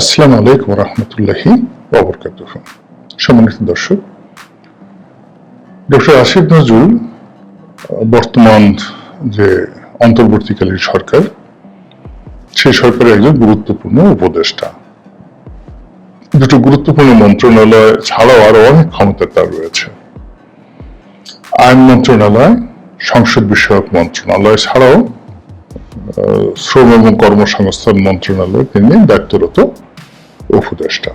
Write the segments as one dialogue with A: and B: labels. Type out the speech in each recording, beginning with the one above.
A: আসসালামু আলাইকুম রহমতুল্লাহি অবরকাত সম্মানিত দর্শক, ডক্টর আসিফ নজরুল, বর্তমান যে অন্তর্বর্তীকালীন সরকার সেই সরকারের একজন গুরুত্বপূর্ণ উপদেষ্টা। দুটো গুরুত্বপূর্ণ মন্ত্রণালয় ছাড়াও আরও অনেক ক্ষমতা তার রয়েছে। আইন মন্ত্রণালয়, সংসদ বিষয়ক মন্ত্রণালয় ছাড়াও শ্রম এবং কর্মসংস্থান মন্ত্রণালয়ে, তিনি দায়িত্বরত উপদেষ্টা।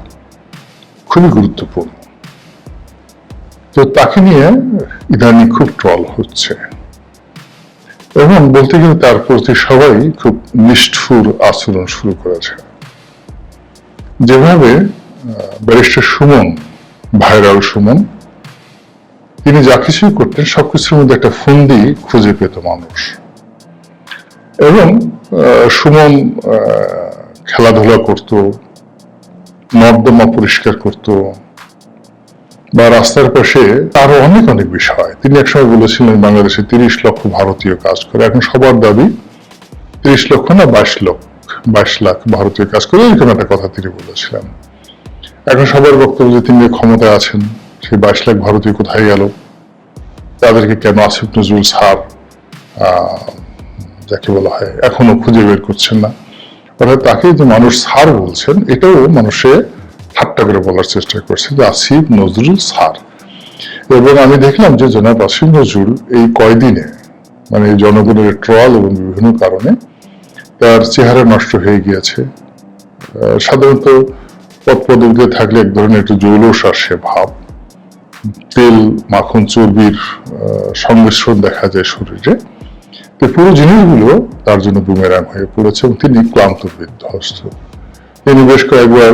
A: খুবই গুরুত্বপূর্ণ। তো তাকে নিয়ে ইদানিং খুব ট্রল হচ্ছে। এবং বলতে গেলে তার প্রতি সবাই খুব নিষ্ঠুর আচরণ শুরু করেছে। যেভাবে ব্যারিস্টার সুমন, ভাইরাল সুমন, তিনি যা কিছুই করতেন সবকিছুর মধ্যে একটা ফন্দি খুঁজে পেত মানুষ। এবং সুমন খেলাধুলা করত নর্দমা পরিষ্কার করত বা রাস্তার পাশে আরও অনেক অনেক বিষয়। তিনি একসময় বলেছিলেন বাংলাদেশে তিরিশ লক্ষ ভারতীয় কাজ করে। এখন সবার দাবি তিরিশ লক্ষ না বাইশ লক্ষ বাইশ লাখ ভারতীয় কাজ করে। এরকম একটা কথা তিনি বলেছিলেন। এখন সবার বক্তব্য যে তিনি ক্ষমতায় আছেন সেই বাইশ লাখ ভারতীয় কোথায় গেল? তাদেরকে কেন আসিফ নজরুল আহ, যাকে বলা হয় এখনও খুঁজে বের করছেন না? অর্থাৎ তাকে যে মানুষ স্যার বলছেন, এটাও মানুষে ঠাট্টা করে বলার চেষ্টা করছে যে আসিফ নজরুল স্যার। এবং আমি দেখলাম যে জনাব আসিফ নজরুল এই কয়দিনে মানে জনগণের ট্রল এবং বিভিন্ন কারণে তার চেহারা নষ্ট হয়ে গিয়েছে। সাধারণত পদ পদবিতে থাকলে এক ধরনের একটু জৌলস আসে ভাব। তেল, মাখন, চর্বির সংমিশ্রণ দেখা যায় শরীরে। তো পুরো জিনিসগুলো তার জন্য বুমেরাং হয়ে পড়েছে এবং তিনি ক্লান্ত বিধ্বস্ত তিনি বেশ কয়েকবার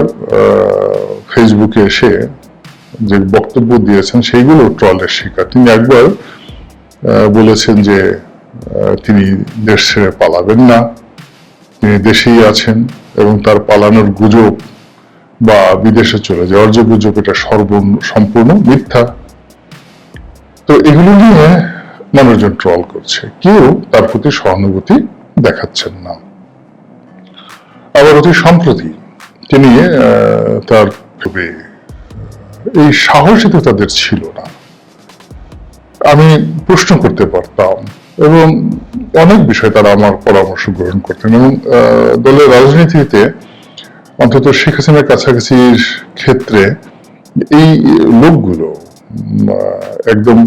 A: ফেসবুকে এসে যে বক্তব্য দিয়েছেন, সেইগুলো ট্রলের শিকার। তিনি একবার বলেছেন যে তিনি দেশ ছেড়ে পালাবেন না। তিনি দেশেই আছেন এবং তার পালানোর গুজব বা বিদেশে চলে যাওয়ার যে গুজব, এটা সর্ব সম্পূর্ণ মিথ্যা। তো এগুলো নিয়ে মানুষজন ট্রল করছে। কেউ তার প্রতি সহানুভূতি দেখাচ্ছেন না। আবার অতি সম্প্রতি তিনি তার এই সাহসী তো তাদের ছিল না। আমি প্রশ্ন করতে পারতাম এবং অনেক বিষয় তারা আমার পরামর্শ গ্রহণ করতেন এবং দলের রাজনীতিতে অন্তত শেখ হাসিনার কাছাকাছির ক্ষেত্রে এই লোকগুলো একদম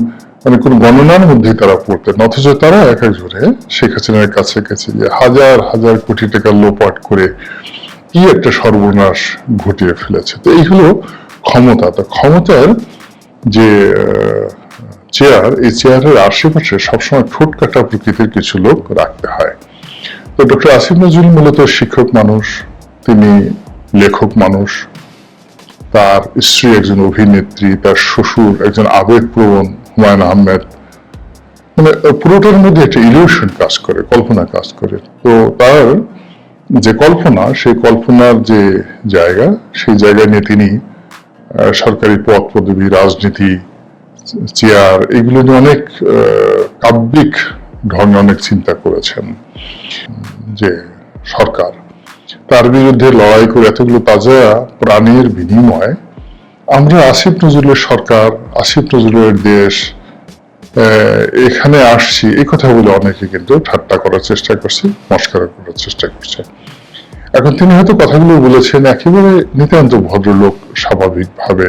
A: মানে কোন গণনার মধ্যে তারা পড়তেন অথচ তারা এক একজনে শেখ হাসিনার কাছে কাছে যে হাজার হাজার কোটি টাকা লোপাট করে কি একটা সর্বনাশ ঘটিয়ে ফেলেছে। তো এই হলো ক্ষমতা। তো ক্ষমতার যে চেয়ার, এই চেয়ারের আশেপাশে সবসময় ঠোঁট কাটা প্রকৃতির কিছু লোক রাখতে হয়। তো ডক্টর আসিফ নজরুল মূলত শিক্ষক মানুষ, তিনি লেখক মানুষ। তার স্ত্রী একজন অভিনেত্রী, তার শ্বশুর একজন আবেগপ্রবণ হুমায়ুন আহমেদ। মানে পুরোটার মধ্যে একটা ইলিউশন কাজ করে, কল্পনা কাজ করে। তো তার যে কল্পনা, সেই কল্পনার যে জায়গা, সেই জায়গা নিয়ে তিনি সরকারি পদ পদবি, রাজনীতি, চেয়ার, এগুলো নিয়ে অনেক কাব্যিক ঢঙে অনেক চিন্তা করেছেন যে সরকার। তার বিরুদ্ধে লড়াই করে এতগুলো তাজা প্রাণের বিনিময়ে আমরা আসিফ নজরুলের সরকার, আসিফ নজরুলের দেশ এখানে আসছি। এই কথা বলে অনেকে কিন্তু ঠাট্টা করার চেষ্টা করছে, মস্কারা করার চেষ্টা করছে। এখন তিনি হয়তো কথাগুলো বলেছেন, একেবারে নিতান্ত ভদ্রলোক, স্বাভাবিকভাবে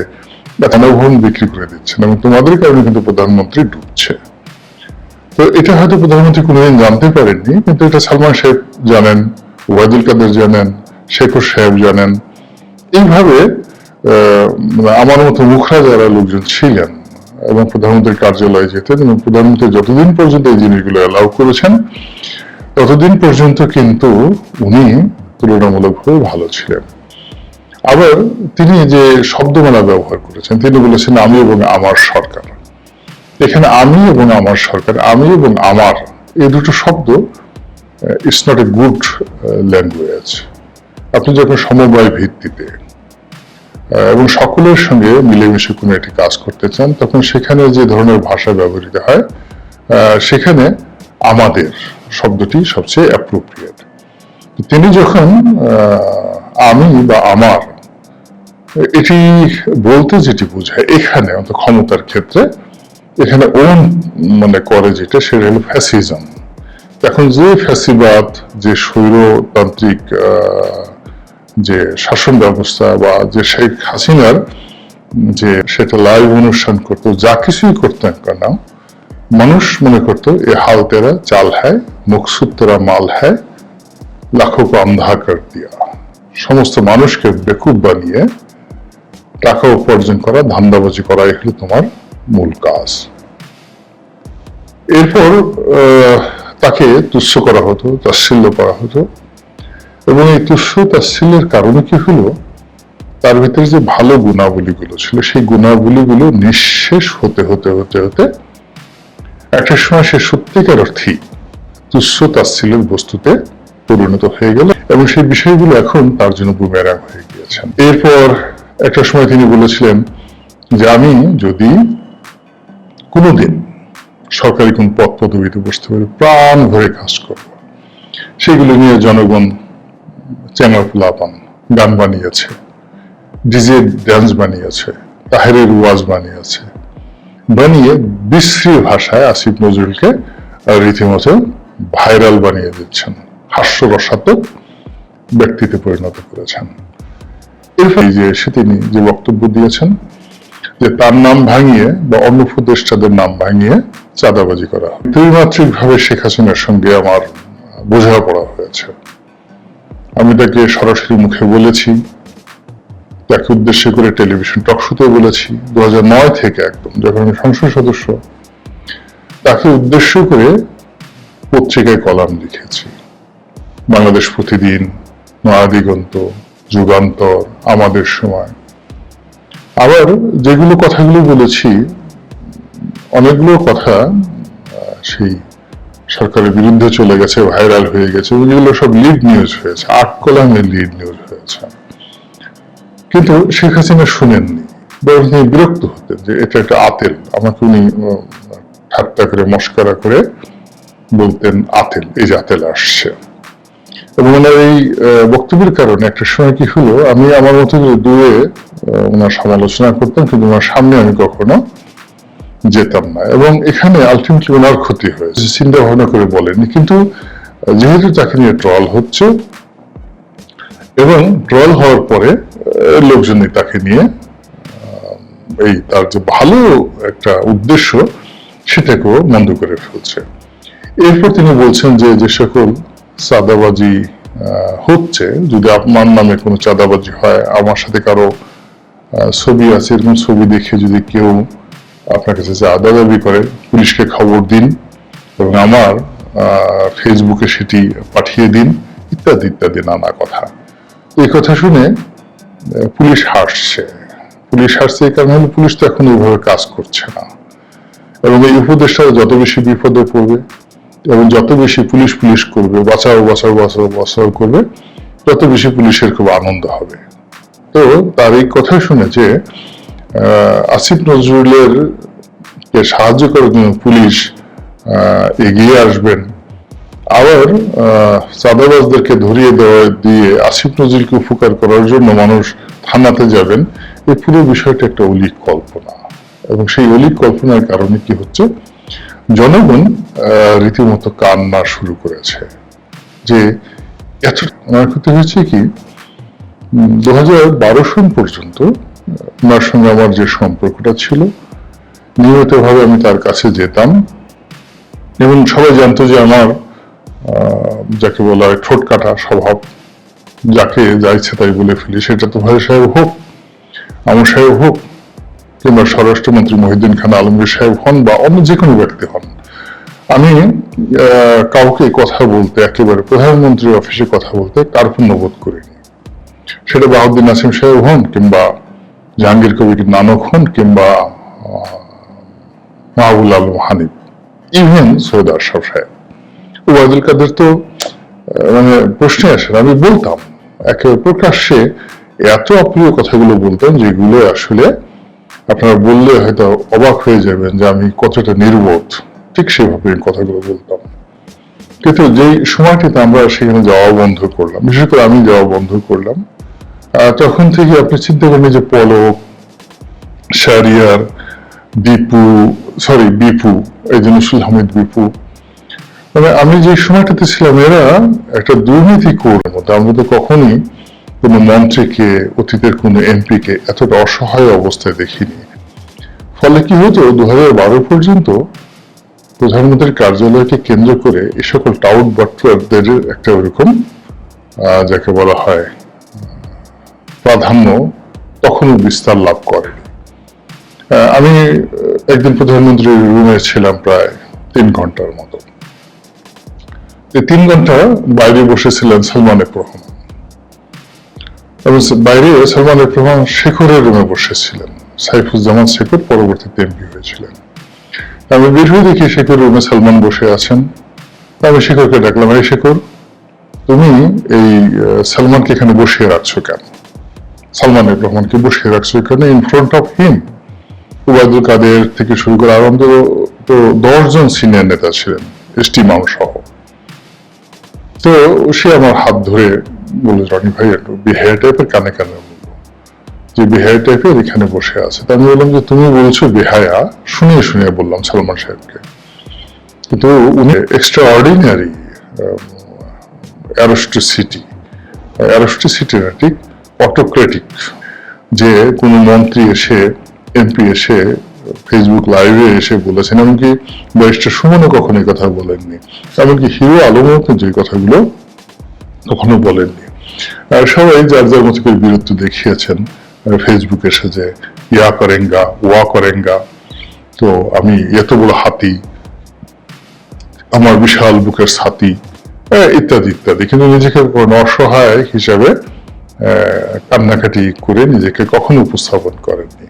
A: গণভবন বিক্রি করে দিচ্ছেন এবং তোমাদের কারণে কিন্তু প্রধানমন্ত্রী ডুবছে। তো এটা হয়তো প্রধানমন্ত্রী কোনোদিন জানতে পারেননি, কিন্তু এটা সালমান শেখ জানেন ওয়াইদুল কাদের জানেন, শেখর সাহেব জানেন। এইভাবে আমার মতো মুখরা যারা লোকজন ছিলেন এবং প্রধানমন্ত্রীর কার্যালয়ে যেতেন এবং প্রধানমন্ত্রী যতদিন পর্যন্ত এই জিনিসগুলো অ্যালাউ করেছেন, ততদিন পর্যন্ত কিন্তু উনি তুলনামূলকভাবে ভালো ছিলেন। আবার তিনি যে শব্দমালা ব্যবহার করেছেন, তিনি বলেছেন, আমি এবং আমার সরকার। এখানে আমি এবং আমার সরকার, আমি এবং আমার, এই দুটো শব্দ it's not a good language আপনি যখন সমবায় ভিত্তিতে এবং সকলের সঙ্গে মিলেমিশে কোনো একটি কাজ করতে চান, তখন সেখানে যে ধরনের ভাষা ব্যবহৃত হয় সেখানে আমাদের শব্দটি সবচেয়ে অ্যাপ্রোপ্রিয়েট তিনি যখন আমি বা আমার, এটি বলতে যেটি বোঝায়, এখানে অন্তত ক্ষমতার ক্ষেত্রে, এখানে ওন মানে করে যেটা, সেটা হলো ফ্যাসিজম এখন যে ফ্যাসিবাদ, যে স্বৈরতান্ত্রিক যে শাসন ব্যবস্থা বা যে শেখ হাসিনার যে সেটা লাইভ অনুষ্ঠান করতো, যা কিছুই করতেন কেন মানুষ মনে করতো, এ হাল তেরা, চাল হ্যায় মকসুদ তেরা, মাল হ্যায়, লাখো কো আন্ধা কর দিয়া। সমস্ত মানুষকে বেকুব বানিয়ে টাকা উপার্জন করা, ধান্দাবাজি করা, এগুলো তোমার মূল কাজ। এরপর তাকে তুচ্ছ করা হতো, তাচ্ছিল্য করা হতো। এবং এই তুচ্ছ তাচ্ছিল্যের কারণে কি হলো? তার ভিতরে যে ভালো গুণাবলীগুলো ছিল, সেই গুণাবলীগুলো নিঃশেষ হতে হতে হতে হতে একটা সময় সে সত্যিকার অর্থেই তুচ্ছ তাচ্ছিল্যের বস্তুতে পরিণত হয়ে গেল এবং সেই বিষয়গুলো এখন তার জন্য বুমেরাং হয়ে গিয়েছেন এরপর একটা সময় তিনি বলেছিলেন যে, আমি যদি কোনোদিন সরকারি কোন পদ পদবিতে বসতে পারি, প্রাণ ভরে কাজ করব। সেগুলো নিয়ে জনগণ চ্যানেল ফুলাপান গান বানিয়েছে ডিজে ড্যান্স বানিয়েছে, তাহেরের ওয়াজ বানিয়েছে। বানিয়ে বিশ্রী ভাষায় আসিফ নজরুলকে রীতিমতো ভাইরাল বানিয়ে দিচ্ছেন, হাস্যরসাত্মক ব্যক্তিতে পরিণত করেছেন। এরপর এই যে এসে তিনি যে বক্তব্য দিয়েছেন, যে তার নাম ভাঙিয়ে বা অন্য উপদেষ্টাদের নাম ভাঙিয়ে চাঁদাবাজি করা হয়। ত্রিমাত্রিক ভাবে শেখ হাসিনার সঙ্গে আমার বোঝাপড়া হয়েছে। আমি তাকে সরাসরি মুখে বলেছি, তাকে উদ্দেশ্য করে টেলিভিশন টক শোতে বলেছি দু নয় থেকে একদম যখন আমি সংসদ সদস্য, তাকে উদ্দেশ্য করে পত্রিকায় কলাম লিখেছি। বাংলাদেশ প্রতিদিন নয়াদিগন্ত যুগান্তর, আমাদের সময়। আবার যেগুলো কথাগুলো বলেছি, অনেকগুলো কথা সেই সরকারের বিরুদ্ধে চলে গেছে ভাইরাল হয়ে গেছে, এগুলো সব লিড নিউজ হয়েছে, আট কলামের লিড নিউজ হয়েছে। কিন্তু শেখ হাসিনা শুনেননি বরং তিনি বিরক্ত হতেন যে এটা একটা আতেল, আমাকে উনি ঠাট্টা করে, মস্করা করে বলতেন আতেল, এই যে আতেল আসছে। এবং ওনার এই বক্তব্যের কারণে একটা সময় কি হলো, আমি আমার মতো করে দূরে ওনার সমালোচনা করতাম, কিন্তু ওনার সামনে আমি কখনো যেতাম না। এবং এখানে আলটিমেটলি ওনার ক্ষতি হয়েছে চিন্তা ভাবনা করে বলেনি কিন্তু যেহেতু তাকে নিয়ে ট্রল হচ্ছে, এবং ট্রল হওয়ার পরে লোকজনই তাকে নিয়ে এই তার যে ভালো একটা উদ্দেশ্য, সেটাকেও মন্দ করে ফেলছে। এরপর তিনি বলছেন যে যে সকল চাঁদাবাজি হচ্ছে, যদি আপনার নামে কোনো চাঁদাবাজি হয়, আমার সাথে কারও ছবি আছে, এরকম ছবি দেখে যদি কেউ আপনার কাছে চাঁদা দাবি করে, পুলিশকে খবর দিন এবং আমার ফেসবুকে সেটি পাঠিয়ে দিন, ইত্যাদি ইত্যাদি নানা কথা। এই কথা শুনে পুলিশ হাসছে। পুলিশ হাসছে এই কারণে পুলিশ তো এখন ওইভাবে কাজ করছে না। এবং এই উপদেশটা যত বেশি বিপদে পড়বে এবং যত বেশি পুলিশ পুলিশ করবে, বাঁচাও বাঁচাও বাঁচাও বাঁচাও করবে, তত বেশি পুলিশের খুব আনন্দ হবে। তো তার এই কথা শুনে যে আসিফ নজরুলের কে সাহায্য করার জন্য পুলিশ এগিয়ে আসবেন। আবার চাঁদাবাজদেরকে ধরিয়ে দেওয়া দিয়ে আসিফ নজরুলকে উপকার করার জন্য মানুষ থানাতে যাবেন এই পুরো বিষয়টা একটা অলিক কল্পনা। এবং সেই অলিক কল্পনার কারণে কি হচ্ছে? জনগণ রীতিমতো কান্না শুরু করেছে। যে এত ক্ষতি হয়েছে কি? দু হাজার বারো সন পর্যন্ত ওনার সঙ্গে আমার যে সম্পর্কটা ছিল, নিয়মিতভাবে আমি তার কাছে যেতাম। এবং সবাই জানতো যে আমার যাকে বলা হয় ঠোঁট কাটা স্বভাব, যাকে যা ইচ্ছে তাই বলে ফেলি, সেটা তো ভাই সাহেব হোক, আমার সাহেব হোক, কিংবা স্বরাষ্ট্রমন্ত্রী মহিউদ্দিন খান আলমগীর সাহেব হন বা অন্য যে কোনো ব্যক্তি হন। আমি কাউকে কথা বলতে, একেবারে প্রধানমন্ত্রীর অফিসে কথা বলতে কার্পণ্য বোধ করিনি। সেটা বাহাউদ্দিন নাসিম সাহেব হন কিংবা জাহাঙ্গীর কবির নানক হন কিংবা মাহবুল আলম হানিফ ইভেন সৈয়দ আশরাফ সাহেব ওবায়দুল কাদের তো মানে প্রশ্নে আসে না। আমি বলতাম, একেবারে প্রকাশ্যে এত অপ্রিয় কথাগুলো বলতাম যেগুলো আসলে আপনারা বললে হয়তো অবাক হয়ে যাবেন যে আমি কতটা নির্বোধ, ঠিক সেভাবে কথাগুলো বলতাম কিন্তু যেই সময়টিতে আমরা সেখানে যাওয়া বন্ধ করলাম, বিশেষ করে আমি যাওয়া বন্ধ করলাম তখন থেকে আপনি চিন্তা করেন যে পলক, শারিয়ার দীপু সরি বিপু, এই জন্য হামিদ বিপু। মানে আমি যে সময়টাতে ছিলাম, এরা একটা দুর্নীতি করার মধ্যে। আমরা তো কখনই কোনো মন্ত্রীকে, অতীতের কোনো এমপিকে এতটা অসহায় অবস্থায় দেখিনি। ফলে কি হতো দু পর্যন্ত প্রধানমন্ত্রীর কার্যালয়কে কেন্দ্র করে এই সকল টাউট বাটলারদের একটা ওরকম যাকে বলা হয় প্রাধান্য তখনও বিস্তার লাভ করে আমি একদিন প্রধানমন্ত্রীর রুমে ছিলাম প্রায় তিন ঘণ্টার মতো। তিন ঘণ্টা বাইরে বসেছিলেন সালমান রহমান। এবং বাইরে সালমান রহমান শেখরের রুমে বসেছিলেন, সাইফুজ্জামান শেখর পরবর্তীতে এমপি হয়েছিলেন। আমি বের হয়ে দেখি শেখর রুমে সালমান বসে আছেন। আমি শেখরকে ডাকলাম, এই শেখর, তুমি এই সালমানকে এখানে বসিয়ে রাখছো কেন? সালমান রহমানকে বসিয়ে রাখছো এখানে in front of him Obaidul Quader থেকে শুরু করে আর অন্তত তো দশজন সিনিয়র নেতা ছিলেন এসটি মাম সহ। তো সে আমার হাত ধরে বলে, রনি ভাই, একটু বিহেয়ার টাইপের কানে কানে যে বিহেয়ার টাইপের এখানে বসে আছে। তা আমি বললাম যে, তুমি বলছো বেহায়া? শুনিয়ে শুনিয়ে বললাম সালমান সাহেবকে। কিন্তু উনি এক্সট্রা অর্ডিনারি অ্যারোস্টিসিটি অ্যারোস্টিসিটি না, ঠিক অটোক্রেটিক যে কোনো মন্ত্রী এসে এমপি এসে ফেসবুক লাইভে এসে বলেছেন, এমনকি ব্যারিস্টার সুমনও কখনো এই কথা বলেননি। এমনকি হিরো আলমও এই কথাগুলো কখনো বলেননি। আর সবাই যার যার মতো করে বীরত্ব দেখিয়েছেন ফেসবুকে এসে যে, ইয়া করেঙ্গা, ওয়া করেঙ্গা, তো আমি এত বড় হাতি, আমার বিশাল বুকের ছাতি ইত্যাদি ইত্যাদি। কিন্তু নিজেকে অসহায় হিসাবে কান্নাকাটি করে নিজেকে কখনো উপস্থাপন করেননি।